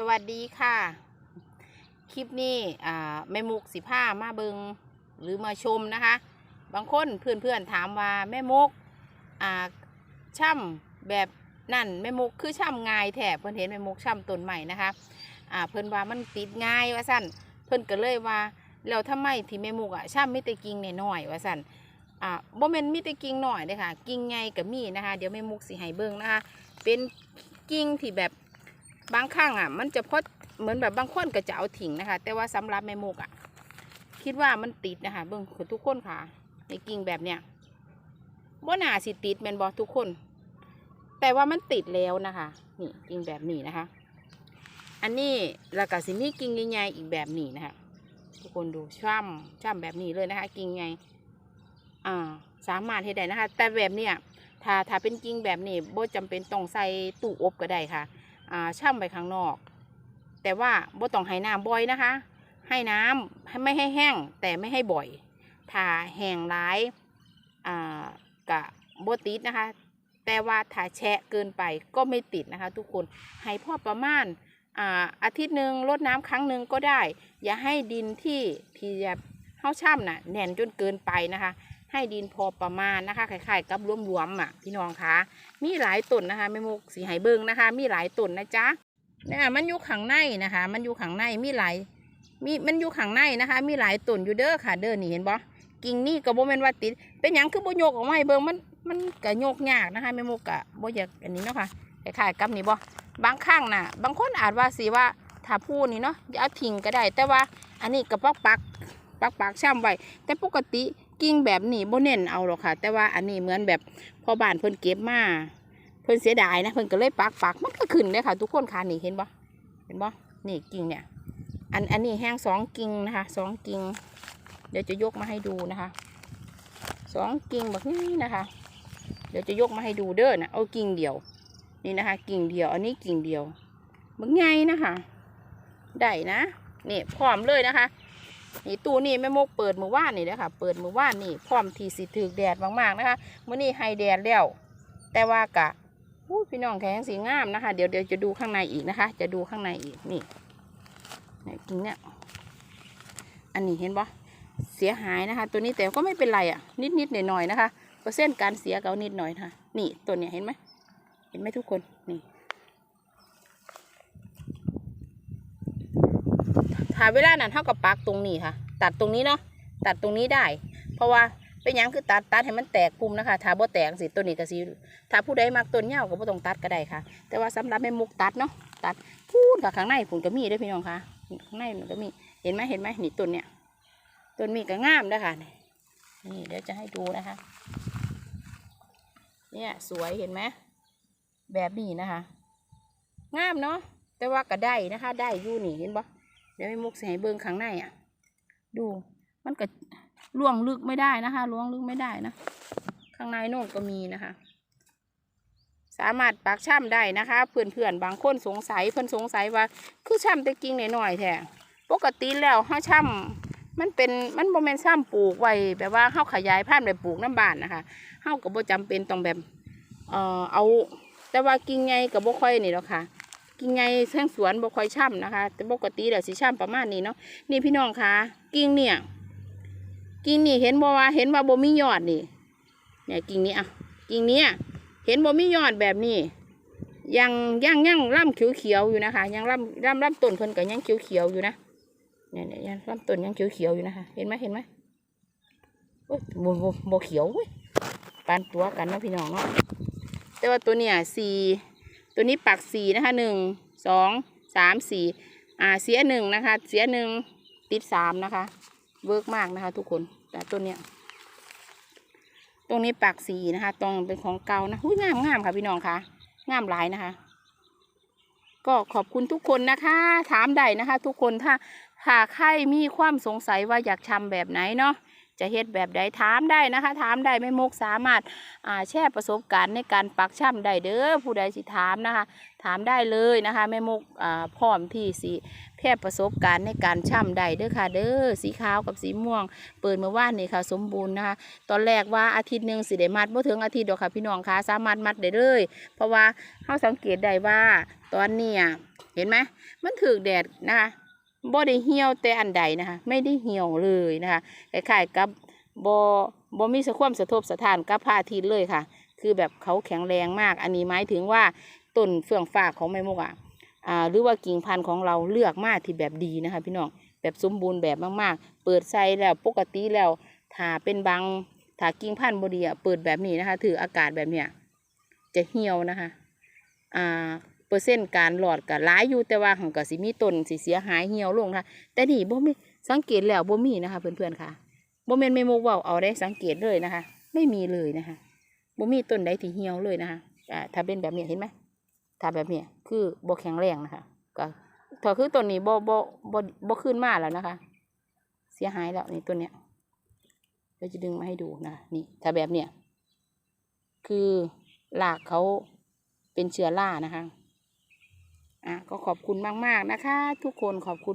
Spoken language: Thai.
สวัสดีค่ะ คลิปนี้แม่มุกสิผ้ามาเบิงหรือมาชมนะคะ บางคนเพื่อนๆถามว่าแม่มุกช่ำแบบนั่นแม่มุกคือช่ำง่ายแท้เพิ่นเห็นแม่มุกช่ำต้นใหม่นะคะเพิ่อนว่ามันติดง่ายว่าสั่นเพิ่อนก็เลยว่าแล้วทำไมที่แม่มุกอะช่ำไม่ต่กิ่งน้อยว่าสั่นอ่าบ่แม่นมีต่กิ่งน้อยเด้อค่ะ กิ่งใหญ่ก็มีนะคะ เดี๋ยวแม่มุกสิให้เบิงนะคะ เป็นกิ่งที่แบบ บางครั้งอะ มันจะพดเหมือนแบบบางคนก็จะเอาถิ่งนะคะ แต่ว่าสำหรับแม่มุกอะ คิดว่ามันติดนะคะเบิ่งคือทุกคนค่ะ ในกิ่งแบบเนี้ยบ่น่าสิติดแมนบอทุกคน แต่ว่ามันติดแล้วนะคะ นี่กิ่งแบบนี้นะคะ อันนี้แล้วก็สิมีกิ่งใหญ่ๆอีกแบบนี้นะคะ ทุกคนดูช่ำช่ำแบบนี้เลยนะคะ กิ่งใหญ่อ่าสามารถเฮ็ดได้นะคะ แต่แบบเนี้ยถ้าถ้าเป็นกิ่งแบบนี้บ่จำเป็นต้องใส่ตู้อบก็ได้ค่ะ ช่ำไปข้างนอก แต่ว่าบ่ต้องให้น้ำบ่อยนะคะ ให้น้ำให้ไม่ให้แห้งแต่ไม่ให้บ่อย ถ้าแห้งร้ายกะบ่ติดนะคะ แต่ว่าถ้าแฉะเกินไปก็ไม่ติดนะคะ ทุกคนให้พ่อประมาณอ่าอาทิตย์หนึ่งรดน้ำครั้งหนึ่งก็ได้ อย่าให้ดินที่ที่จะเฮาช่ำน่ะแน่นจนเกินไปนะคะ ให้ดินพอประมาณนะคะคล้ายๆกับรวมๆอะพี่น้องคะมีหลายต้นนะคะแม่มุกสีไหเบิงนะคะ มีหลายต้นนะจ๊ะเนี่ยมันอยู่ข้างในนะคะ มันอยู่ข้างในมีหลายมีมันอยู่ข้างในนะคะ มีหลายต้นอยู่เด้อค่ะ เด้อนี่เห็นบ่กิ่งนี่ก็บ่แม่นว่าติด เป็นหยังคือโบโยกออกมาให้เบิ่งมันมันก็โยกยากนะคะแม่มุกก็บ่อยากอันนี้เนาะค่ะคล้ายๆกับนี่บ่บางครั้งน่ะ บางคนอาจว่าสิว่าถ้าพูดนี่เนาะอย่าเอาทิ้งก็ได้ แต่ว่าอันนี้ก็ปักปักปักปักช่ำไว้แต่ปกติ กิ่งแบบนี้บ่เน้นเอาหรอกค่ะ แต่ว่าอันนี้เหมือนแบบพอบ้านเพิ่นเก็บมาเพิ่นเสียดายนะเพิ่นก็เลยปักปักมันก็ขึ้นเลยค่ะ ทุกคนค่ะนี่เห็นบ่เห็นบ่นี่กิ่งเนี่ย อันอันนี้แห้งสองกิ่งนะคะสองกิ่งเดี๋ยวจะยกมาให้ดูนะคะสองกิ่งแบบนี้นะคะ เดี๋ยวจะยกมาให้ดูเด้อนะเอากิ่งเดียว นี่นะคะ กิ่งเดียวอันนี้กิ่งเดียวมันไงนะคะได้นะนี่พร้อมเลยนะคะ นี่ตู้นี่แม่มกเปิดมือว่านนี่เลยค่ะเปิดมือว่านนี่พร้อมที่สิถือแดดมากๆนะคะมื้อนี้ให้แดดแล้ว แต่ว่ากะอู้พี่น้องแข็งสีงามนะคะ เดี๋ยวเดี๋ยวจะดูข้างในอีกนะคะ จะดูข้างในอีกนี่นี่ยกิ่งเนี่ยอันนี้เห็นปะเสียหายนะคะ ตัวนี้แต่ก็ไม่เป็นไรอะ นิดนิดหน่อยหน่อยนะคะเปอร์เซ็นต์การเสียเกานิดหน่อยนะคะนี่ตัวเนี้ยเห็นไหมเห็นไหมทุกคนนี่ ถ้าเวลานั้นเท่ากับปักตรงนี้ค่ะ ตัดตรงนี้เนาะตัดตรงนี้ได้ เพราะว่าเป็นยังคือตัดตัดให้มันแตกปุ่มนะคะถ้าบ่แตกสิตัวนี้ก็สิถ้าผู้ใดมักต้นเหย้าก็บ่ต้องตัดก็ได้ค่ะ แต่ว่าสำหรับแม่มุกตัดเนาะตัดพูดกับข้างในผุนก็มีด้วยพี่น้องค่ะข้างในมันก็มีเห็นไหมเห็นไหมนี่ต้นเนี่ยต้นมีก็งามเด้อค่ะนี่เดี๋ยวจะให้ดูนะคะ เนี่ยสวยเห็นไหมแบบนี้นะคะ งามเนาะแต่ว่าก็ได้นะคะ ได้ยู่นี่เห็นปะ เดี๋ยวให้มุกใส่เบิ้งข้างในอะ ดู มันก็ล่วงลึกไม่ได้นะคะล่วงลึกไม่ได้นะ ข้างในโน่นก็มีนะคะ สามารถปักช่ำได้นะคะ เพื่อนๆบางคนสงสัยเพื่อนสงสัยว่า คือช่ำแต่กิ่งหน่อยๆแท้ปกติแล้วเฮาช่ำมันเป็นมันบ่แม่นช่ำปลูกไว้แบบว่าเฮาขยายพันธุ์ไปปลูกน้ำบานนะคะเฮาก็บ่จำเป็นต้องแบบเอ่อเอาแต่ว่ากิ่งใหญ่ก็บ่ค่อยนี่หรอกค่ะ กิ่งใหญ่แท่งสวนบ่ค่อยช่ำนะคะ แต่ปกติแล้วสิช่ำประมาณนี้เนาะนี่พี่น้องคะกิ่งเนี่ย กิ่งนี่เห็นบ่ว่าเห็นว่าบ่มียอดนี่เนี่ยกิ่งนี้อะกิ่งนี้เห็นบ่มียอดแบบนี้ยังยังยังล่ำเขียวเขียวๆอยู่นะคะ ยังล่ำล่ำล่ำต้นเพิ่นก็ยังเขียวเขียวๆอยู่นะเนี่ยเนี่ยยังล่ำต้นยังเขียวเขียวๆอยู่นะคะ เห็นไหมเห็นไหมโอ้ยบ่บ่บ่เขียวเว้ยปานตัวกันเนาะพี่น้องเนาะแต่ว่าตัวเนี่ยสี ตัวนี้ปักสี่นะคะหนึ่งสองสามสี่อ่าเสียหนึ่งนะคะ เสียหนึ่งติดสามนะคะ เวิร์กมากนะคะ ทุกคนแต่ต้นเนี้ยตรงนี้ปากสีนะคะ ตรงเป็นของเก่านะหุ้ยงามงามค่ะพี่น้องคะงามหลายนะคะ ก็ขอบคุณทุกคนนะคะ ถามได้นะคะ ทุกคนถ้าหากใครมีความสงสัยว่าอยากทำแบบไหนเนาะ จะเฮ็ดแบบใดถามได้นะคะ ถามได้ไม่มุกสามารถแชร์ประสบการณ์ในการปักช่ำได้เด้อผู้ใดสิถามนะคะ ถามได้เลยนะคะแม่มุกพร้อมที่สีแพร่ประสบการณ์ในการช่ำได้เด้อค่ะเด้อสีขาวกับสีม่วง เปิดเมื่อวานนี้ค่ะ สมบูรณ์นะคะ ตอนแรกว่าอาทิตย์หนึ่งสิได้มัดบ่ถึงอาทิตย์ดอกค่ะพี่น้องคะสามารถมัดได้เลย เพราะว่าเขาสังเกตได้ว่าตอนนี้เห็นไหมมันถือแดดนะคะ บ่ได้เหี่ยวแต่อันใดนะคะ ไม่ได้เหี่ยวเลยนะคะคล้ายๆกับบ่บ่มีสะความสะทบสะทานกับพระอาทิตย์เลยค่ะ คือแบบเขาแข็งแรงมาก อันนี้หมายถึงว่าต้นเฟื่องฟ้าของแม่มุกอะอ่าหรือว่ากิ่งพันธุ์ของเราเลือกมากที่แบบดีนะคะ พี่น้องแบบสมบูรณ์แบบมากๆ เปิดใส่แล้วปกติแล้วถ้าเป็นบางถ้ากิ่งพันธุ์บดีอะเปิดแบบนี้นะคะ ถืออากาศแบบเนี้ยจะเหี่ยวนะคะ อ่า เปอร์เซ็นต์การหลอดก็หลายอยู่แต่ว่าของก็สิมีต้นสิเสียหายเหี่ยวลงนะคะแต่นี่บ่มีสังเกตแล้วบ่มีนะคะ เพื่อนๆค่ะบ่แม่นแม่มุกเว้าเอาได้สังเกตเลยนะคะ ไม่มีเลยนะคะบ่มีต้นใดที่เหี่ยวเลยนะคะอ่าถ้าเป็นแบบนี้เห็นไหมถ้าแบบนี้คือบ่แข็งแรงนะคะก็ถ้าคือต้นนี้บ่บ่บ่บ่ขึ้นมาแล้วนะคะ เสียหายแล้วนี่ต้นเนี้ยเราจะดึงมาให้ดูนะนี่ถ้าแบบเนี้ยคือรากเขาเป็นเชื้อรานะคะ อะก็ขอบคุณมาก ๆ นะคะ ทุกคนขอบคุณ